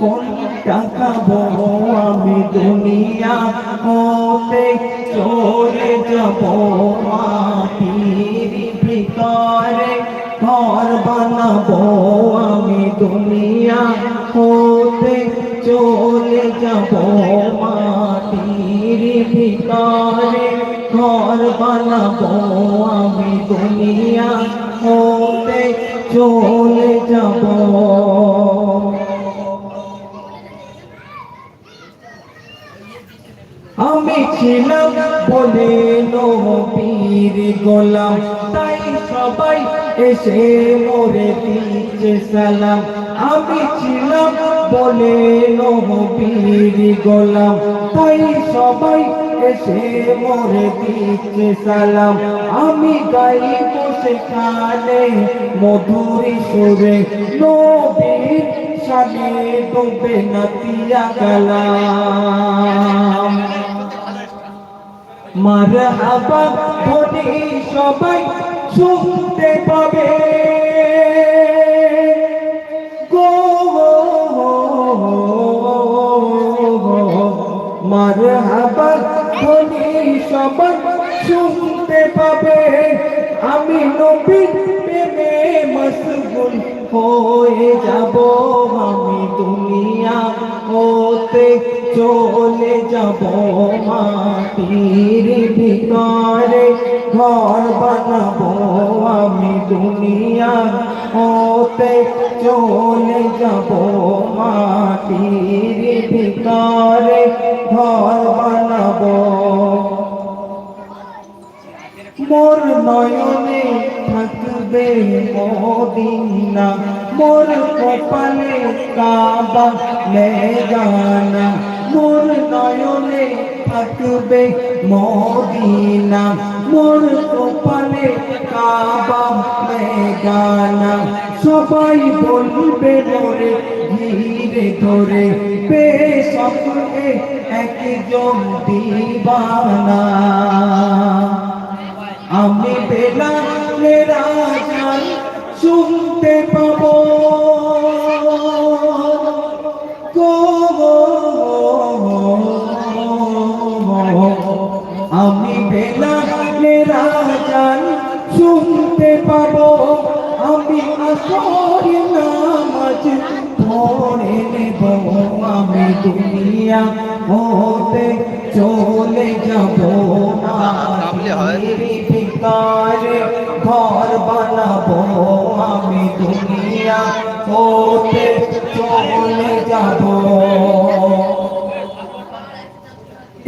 কোন টাকাবো আমি দুনিয়া হতে চলে যাব মাটির ভিতরে। ঘর বানাবো আমি দুনিয়া হতে চলে যাব মাটির ভিতরে। ঘর বানাবো আমি দুনিয়া হতে চলে যাব আমি ছিলাম বলে নবীর গোলাম। তাই সবাই এসে মোরে দিচ্ছে সালাম। আমি ছিলাম, বলে নবীর গোলাম। তাই সবাই এসে মোরে দিচ্ছে সালাম। আমি গাইব সেখানে মধুর সুরে। নবীর সামনে ডুবে নাতিয়া কালাম মারহাবা ধনি সবাই শুনতে পাবে। গো মারহাবা ধনি সবাই শুনতে পাবে। আমি নবীর প্রেমে মশগুল হয়ে যাব। আমি দুনিয়া হতে চলে যাব মাটির দুনিয়া হতে চলে যাব মাটির ভিতরে, ঘর বানাবো। মোর নয়নে থাকবে মদিনা, মোর কপালে কাবা লে জানা মোর নয়নে থাকবে মদিনা মোর কপালে কাবা জানা সবাই বলবে মোরে ধীরে ধরে বেশ একজন দিবানা। আমি বেলালে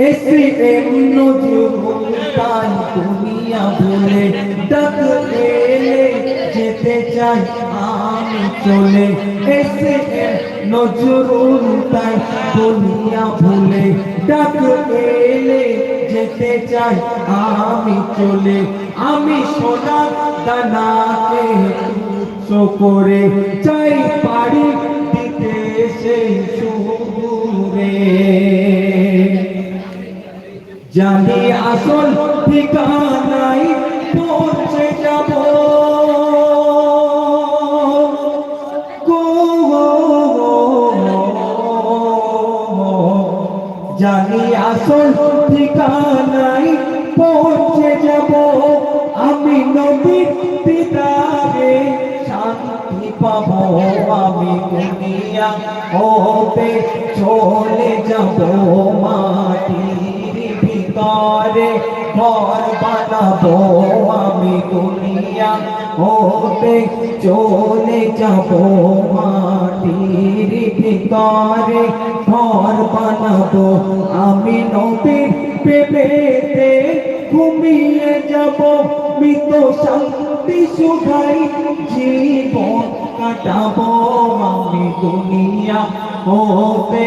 এসে এমন তাই দুনিয়া ভুলে ডাক এলে যেতে চাই আমি চলে। এসে নজরুল তাই দুনিয়া ভুলে ডাক এলে যেতে চাই আমি চলে। আমি সোনা দানাকে উৎস করে চাই পারি দিতে সেই সুরে জানি আসল ঠিকানাই বানাবো আমি দুনিয়া হতে। চলে যাব মাটির ভিতরে। ঘর বানাবো আমি নবীর পেপেতে ঘুমিয়ে যাব, মৃত শান্তি সুখাই জীবন কাটাবো। আমি দুনিয়া হতে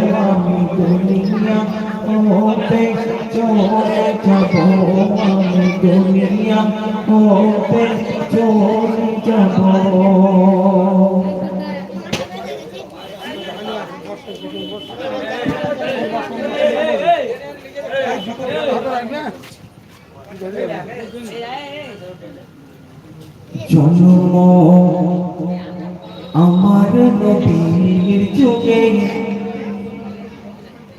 হতে চলে যাব আমি দুনিয়া হতে চলে যাব। জন্ম আমার নবীর যুগে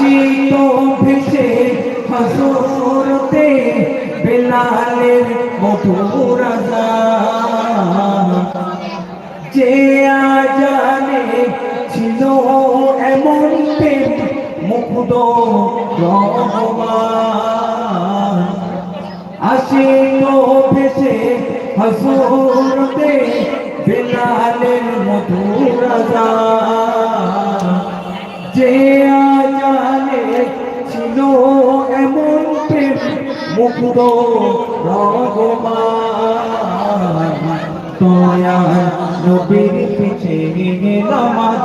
আসি তো ভেসে হসরতে বেলালের মধুর। যে আজানে ছিল এমন প্রেম রহমান আসে তো ভেসে হসরতে বেলালের মধুর। যে আজানে রহমান। দয়া নবীর পিছে নামাজ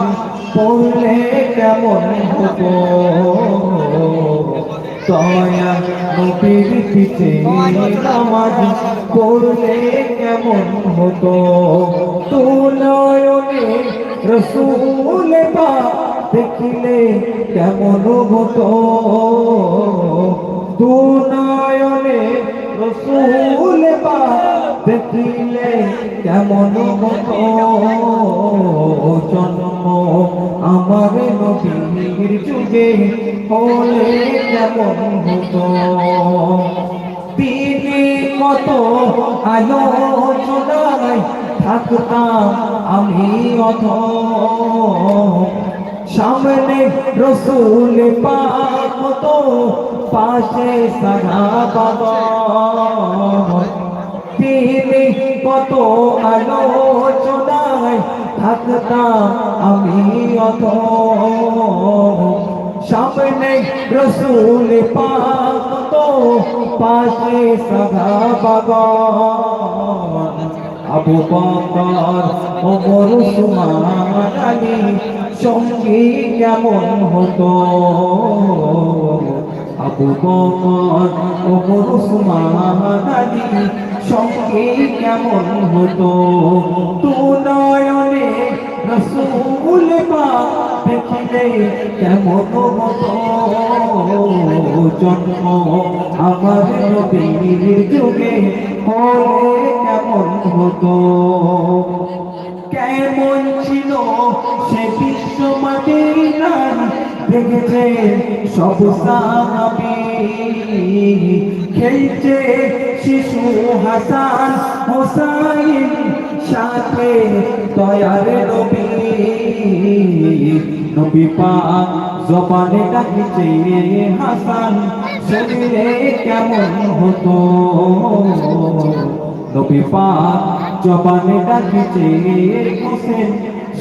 পড়লে কেমন হতো? দয়া নবীর পিছে নামাজ পড়লে কেমন হতো? তুলয়নে রসুল পা দেখিলে কেমন হতো? দুনয়নে রসুল পা দেখিলে কেমন হতো জন্ম আমার নবীর যুগে হলে কেমন হতো? তিনি কত আলোচনায় থাকতাম আমি অথ। সামনে রসুল পাক তো পাশে সাদা বাবা তিনি কত আলোচনায় থাকতাম আমি অত সামনে রসুল পাক তো পাশে সদা বাগান আবু বকর, ওমর উসমান আলী, সঙ্গী কেমন হতো? আবু বকর সঙ্গী কেমন হতো? তু নয়নে রসুল পা দেখিলে কেমন হতো? জন্ম আমার নবীর যুগে হলে কেমন হতো? কেমন ছিল সে বিশ্ব মাটির নাম দেখেছে সব সাহাবি। খেলছে শিশু হাসান হোসাইন সাথে দয়ার নবী। নবী পাক জবানে ডাকিছে হাসান, শরীরে কেমন হতো? নবী পাক জবানে ডাকিছে হোসেন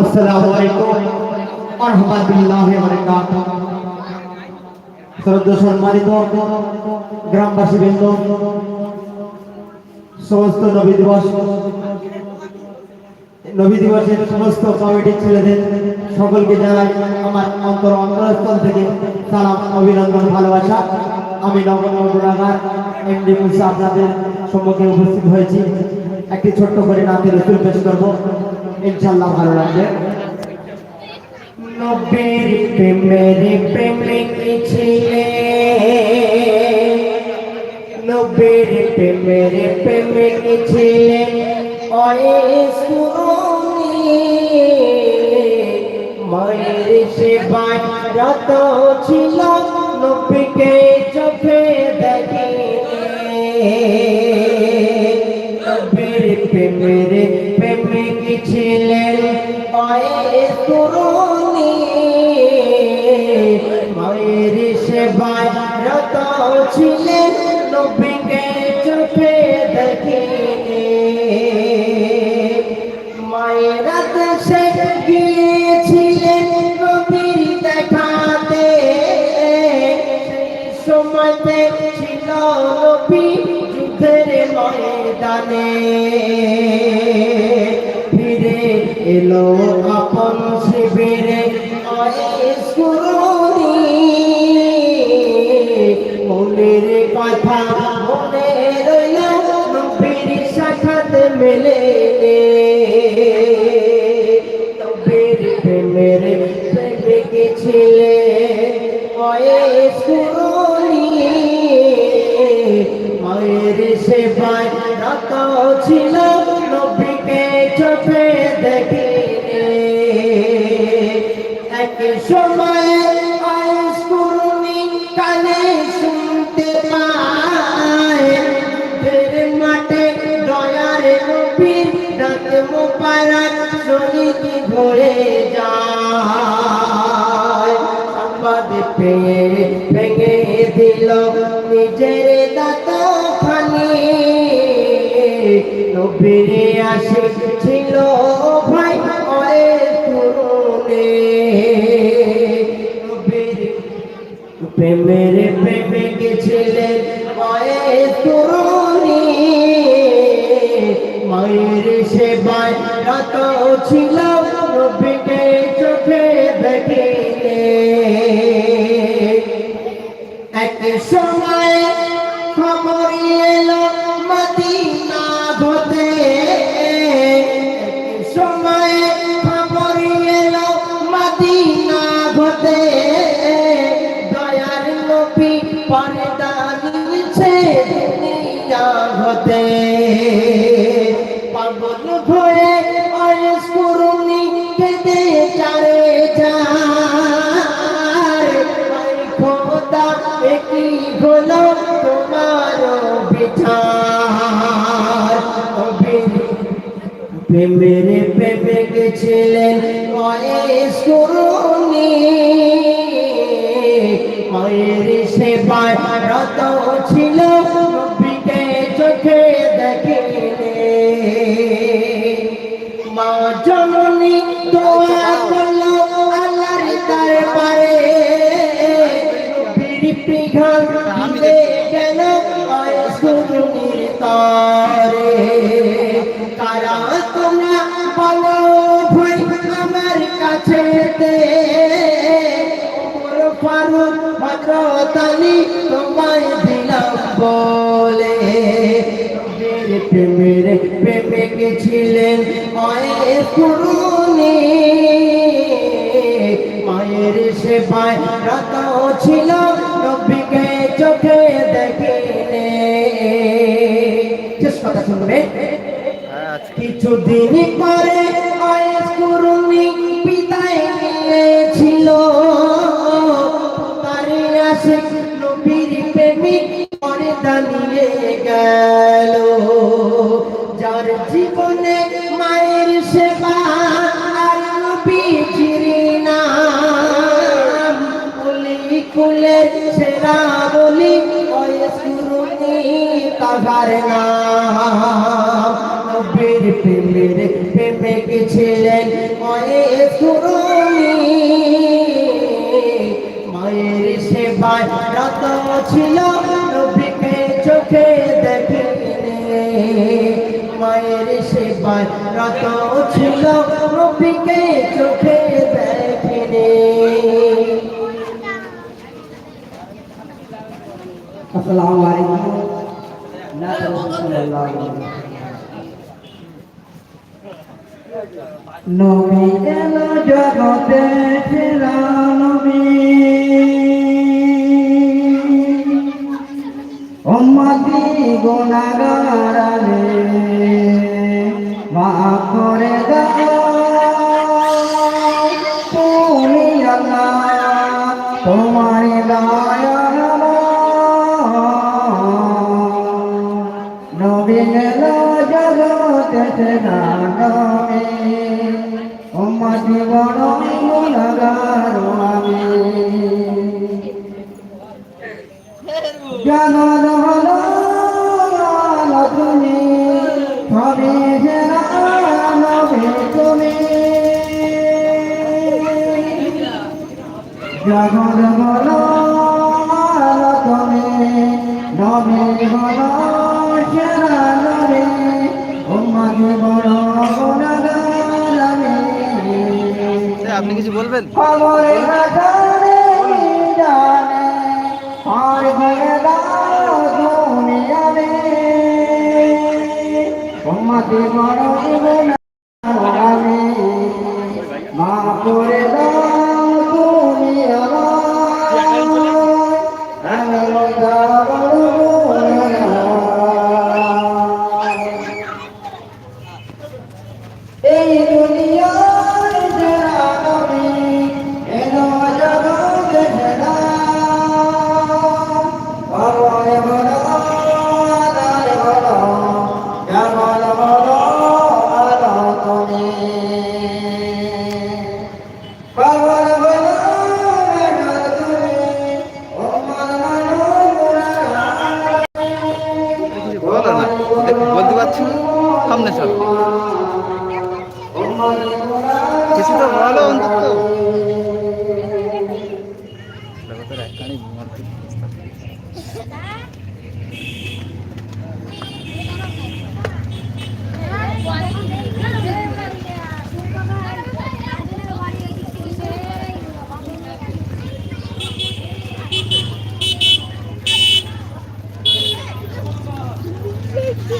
আসসালামু আলাইকুম। রাহমাতুল্লাহি ওয়া বারাকাতুহু। শ্রদ্ধা সম্মানিত সমস্ত নবী দিবস, নবী দিবসের সমস্ত কমিটির ছেলেদের সকলকে জানাই আমার অন্তর অন্তরস্থল থেকে সালাম, অভিনন্দন, ভালোবাসা। আমি নবনগরাগার এমডি মুসা আপনাদের সম্মুখে উপস্থিত হয়েছি। একটি ছোট্ট করে নাতের রসুল পেশ করব। ইনশাল্লাহ ভালো লাগবে। নবীর প্রেমের প্রেমিক ছিলে? নবীর প্রেমের প্রেমিক ছিলেন মায়ের সেবায় রত ছিল নবীকে চোখে দেখে নবীর প্রেমের ছিলেন মায়ের তরুণী মায়ের সেবায় রত ছিলেন, নবীকে চোখে দেখে মায়ের দেশে গিয়েছিলেন, নবীর দেখাতে। সময়তে ছিল নবী যুদ্ধের ময়দানে। এলো আপন শিবিরে মনের কথা মনে রইল নবীর সাক্ষাৎ মেলে। পেয়ে ভেঙে দিল নিজের দাঁত খানি নবীরে আসে প্রেমে গেছিলেন অয়েস করুনি মায়ের সেবায় রত ছিল নবীকে চোখে দেখিলে। মা জননী দোয়া করল আল্লাহর দরবারে আলী তোমায় দিলাম বলে। প্রেমের প্রেমিক ছিলেন মায়ের করুণী মায়ের সেবায় রত ছিল নবীকে চোখে দেখিলে শেষ কথা শুনবে। কিছুদিন পরে প্রেমিক ছিলেন মায়ের সুরনি। মায়ের সেবায় ছিল, নবীকে চোখে দেখিনি। মায়ের সেবায় রত ছিল, নবীকে চোখে দেখিনি। আসসালামু আলাইকুম। না নবী এলো জগতে সেরা নবী উম্মতি গুনাহগার আলে। সেরা নবী উম্মতি বড় গুনাহগার আমি জানান হলো তুমি সেরা নবী তুমি জগৎ বলো তুমি নবী বলো কিছু বলবেন? খবরে মার বড় কেমন বলো আলো তুমি পরমে বলো মেঘ তুমি ওমর মানো কিছু বলো না দেখ, বলতে পারছি না সামনে চলো কিছু তো বলো অন্তত জগতের একখানি মূর্তি। তো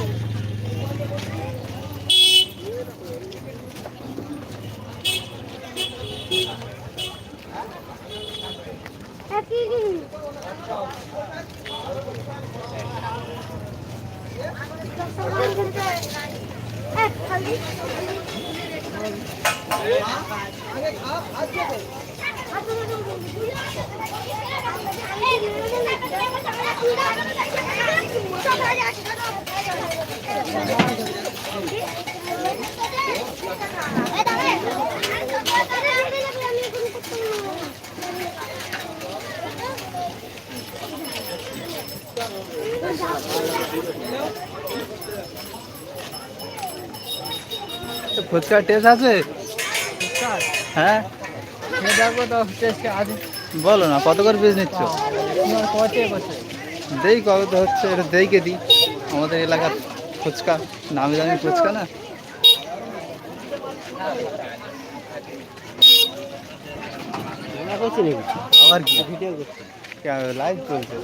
ফুচকার টেস্ট আছে? হ্যাঁ? দেখো তো টেস্টে আছে বলো না কত করে পিস নিচ্ছ? দেই কত হচ্ছে এটা দেইকে দিই। আমাদের এলাকার ফুচকা, নামি দামি ফুচকা না? আবার কি? চলছে।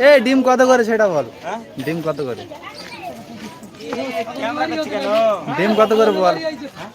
এ, ডিম কত করে সেটা বল। ডিম কত করে? ডিম কত করে বল?